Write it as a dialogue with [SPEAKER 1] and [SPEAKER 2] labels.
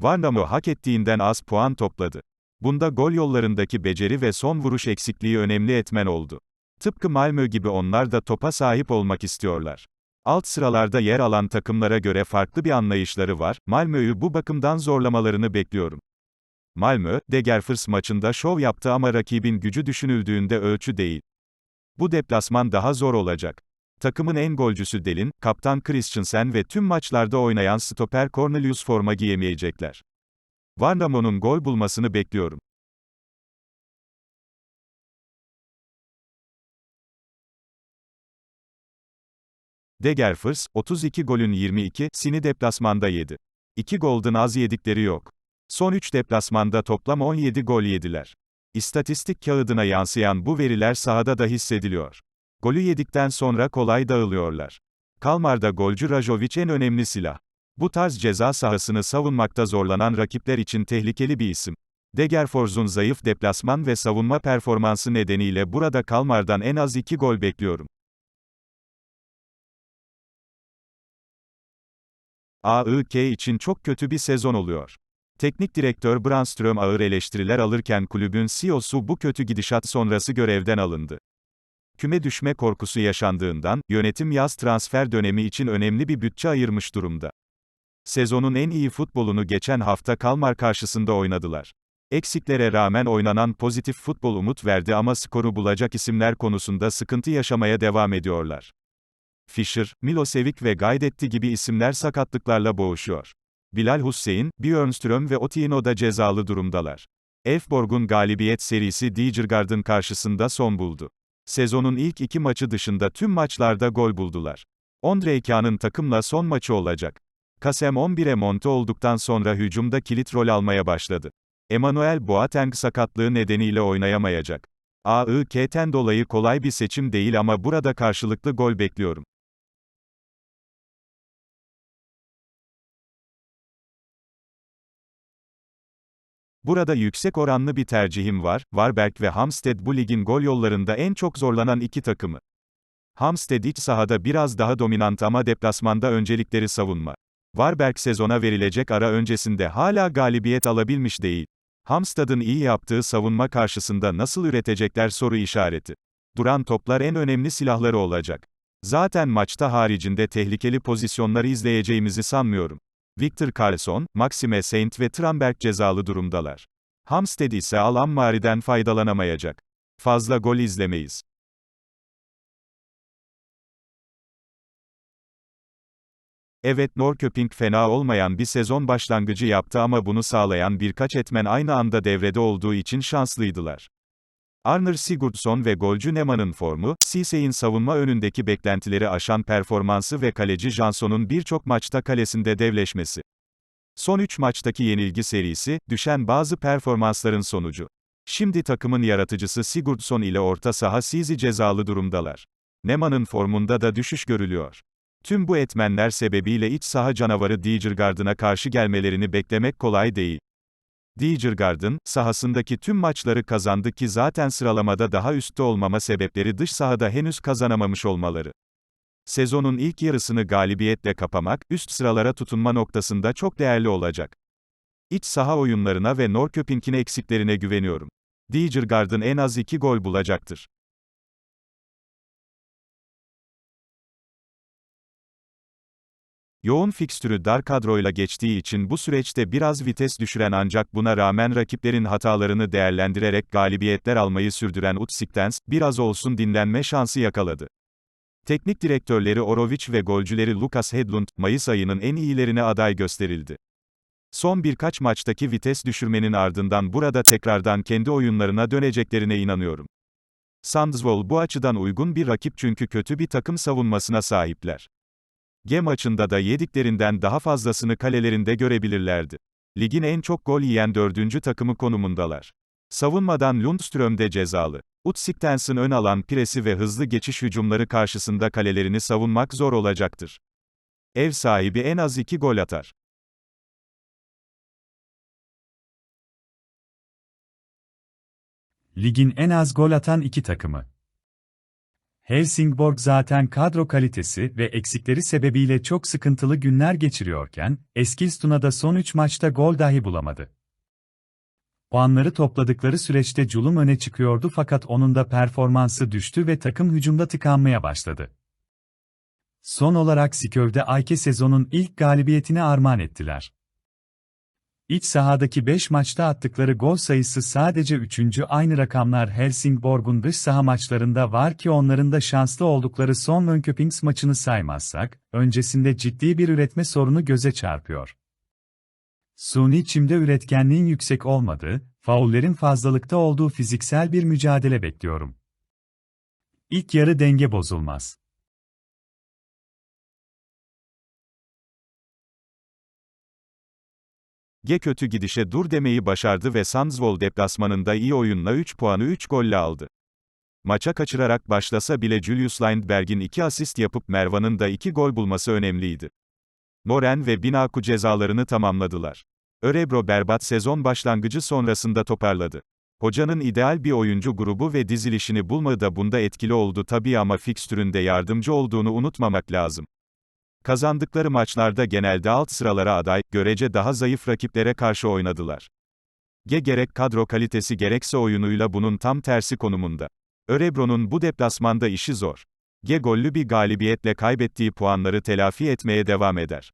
[SPEAKER 1] Varnamo hak ettiğinden az puan topladı. Bunda gol yollarındaki beceri ve son vuruş eksikliği önemli etmen oldu. Tıpkı Malmö gibi onlar da topa sahip olmak istiyorlar. Alt sıralarda yer alan takımlara göre farklı bir anlayışları var, Malmö'yü bu bakımdan zorlamalarını bekliyorum. Malmö, Degerfors maçında şov yaptı ama rakibin gücü düşünüldüğünde ölçü değil. Bu deplasman daha zor olacak. Takımın en golcüsü Delin, kaptan Christensen ve tüm maçlarda oynayan stoper Cornelius forma giyemeyecekler. Varnamo'nun gol bulmasını bekliyorum. Degerfors, 32 golün 22, sini deplasmanda yedi. 2 golden az yedikleri yok. Son 3 deplasmanda toplam 17 gol yediler. İstatistik kağıdına yansıyan bu veriler sahada da hissediliyor. Golü yedikten sonra kolay dağılıyorlar. Kalmar'da golcü Rajovic en önemli silah. Bu tarz ceza sahasını savunmakta zorlanan rakipler için tehlikeli bir isim. Degerfors'un zayıf deplasman ve savunma performansı nedeniyle burada Kalmar'dan en az 2 gol bekliyorum. AIK için çok kötü bir sezon oluyor. Teknik direktör Brandström ağır eleştiriler alırken kulübün CEO'su bu kötü gidişat sonrası görevden alındı. Küme düşme korkusu yaşandığından, yönetim yaz transfer dönemi için önemli bir bütçe ayırmış durumda. Sezonun en iyi futbolunu geçen hafta Kalmar karşısında oynadılar. Eksiklere rağmen oynanan pozitif futbol umut verdi ama skoru bulacak isimler konusunda sıkıntı yaşamaya devam ediyorlar. Fischer, Milosevic ve Gaydetti gibi isimler sakatlıklarla boğuşuyor. Bilal Hussein, Björnström ve Otieno da cezalı durumdalar. Elfborg'un galibiyet serisi Djurgården karşısında son buldu. Sezonun ilk iki maçı dışında tüm maçlarda gol buldular. Ondrej Kahn'ın takımla son maçı olacak. Kasem 11'e monte olduktan sonra hücumda kilit rol almaya başladı. Emmanuel Boateng sakatlığı nedeniyle oynayamayacak. AIK'ten dolayı kolay bir seçim değil ama burada karşılıklı gol bekliyorum. Burada yüksek oranlı bir tercihim var, Varberg ve Hamsted bu ligin gol yollarında en çok zorlanan iki takımı. Hamsted iç sahada biraz daha dominant ama deplasmanda öncelikleri savunma. Varberg sezona verilecek ara öncesinde hala galibiyet alabilmiş değil. Hamstad'ın iyi yaptığı savunma karşısında nasıl üretecekler soru işareti. Duran toplar en önemli silahları olacak. Zaten maçta haricinde tehlikeli pozisyonları izleyeceğimizi sanmıyorum. Victor Carlson, Maxime Saint ve Tramberg cezalı durumdalar. Hamsted ise Alan Mari'den faydalanamayacak. Fazla gol izlemeyiz. Evet Norrköping fena olmayan bir sezon başlangıcı yaptı ama bunu sağlayan birkaç etmen aynı anda devrede olduğu için şanslıydılar. Arner Sigurdsson ve golcü Nemann'ın formu, Cisey'in savunma önündeki beklentileri aşan performansı ve kaleci Jansson'un birçok maçta kalesinde devleşmesi. Son 3 maçtaki yenilgi serisi, düşen bazı performansların sonucu. Şimdi takımın yaratıcısı Sigurdsson ile orta saha Sizi cezalı durumdalar. Nemann'ın formunda da düşüş görülüyor. Tüm bu etmenler sebebiyle iç saha canavarı Djurgården'a karşı gelmelerini beklemek kolay değil. Djurgården, sahasındaki tüm maçları kazandı ki zaten sıralamada daha üstte olmama sebepleri dış sahada henüz kazanamamış olmaları. Sezonun ilk yarısını galibiyetle kapamak, üst sıralara tutunma noktasında çok değerli olacak. İç saha oyunlarına ve Norrköping'in eksiklerine güveniyorum. Djurgården en az 2 gol bulacaktır. Yoğun fikstürü dar kadroyla geçtiği için bu süreçte biraz vites düşüren ancak buna rağmen rakiplerin hatalarını değerlendirerek galibiyetler almayı sürdüren Utsik'tens, biraz olsun dinlenme şansı yakaladı. Teknik direktörleri Orovic ve golcüleri Lucas Hedlund, Mayıs ayının en iyilerine aday gösterildi. Son birkaç maçtaki vites düşürmenin ardından burada tekrardan kendi oyunlarına döneceklerine inanıyorum. Sandsvoll bu açıdan uygun bir rakip çünkü kötü bir takım savunmasına sahipler. G maçında da yediklerinden daha fazlasını kalelerinde görebilirlerdi. Ligin en çok gol yiyen dördüncü takımı konumundalar. Savunmadan Lundström de cezalı. Utsik'tensin ön alan piresi ve hızlı geçiş hücumları karşısında kalelerini savunmak zor olacaktır. Ev sahibi en az iki gol atar.
[SPEAKER 2] Ligin en az gol atan iki takımı. Helsingborg zaten kadro kalitesi ve eksikleri sebebiyle çok sıkıntılı günler geçiriyorken, Eskilstuna da son 3 maçta gol dahi bulamadı. Puanları topladıkları süreçte Culum öne çıkıyordu fakat onun da performansı düştü ve takım hücumda tıkanmaya başladı. Son olarak Siköv'de Ayke sezonun ilk galibiyetini armağan ettiler. İç sahadaki 5 maçta attıkları gol sayısı sadece 3. aynı rakamlar Helsingborg'un dış saha maçlarında var ki onların da şanslı oldukları son Mönköpings maçını saymazsak, öncesinde ciddi bir üretme sorunu göze çarpıyor. Suni çimde üretkenliğin yüksek olmadığı, faullerin fazlalıkta olduğu fiziksel bir mücadele bekliyorum. İlk yarı denge bozulmaz.
[SPEAKER 1] G kötü gidişe dur demeyi başardı ve Sandsvold deplasmanında iyi oyunla 3 puanı 3 golle aldı. Maça kaçırarak başlasa bile Julius Lindberg'in 2 asist yapıp Mervan'ın da 2 gol bulması önemliydi. Moren ve Binaku cezalarını tamamladılar. Örebro berbat sezon başlangıcı sonrasında toparladı. Hocanın ideal bir oyuncu grubu ve dizilişini bulmağı da bunda etkili oldu tabii ama fikstüründe yardımcı olduğunu unutmamak lazım. Kazandıkları maçlarda genelde alt sıralara aday, görece daha zayıf rakiplere karşı oynadılar. Ge gerek kadro kalitesi gerekse oyunuyla bunun tam tersi konumunda. Örebro'nun bu deplasmanda işi zor. Ge gollü bir galibiyetle kaybettiği puanları telafi etmeye devam eder.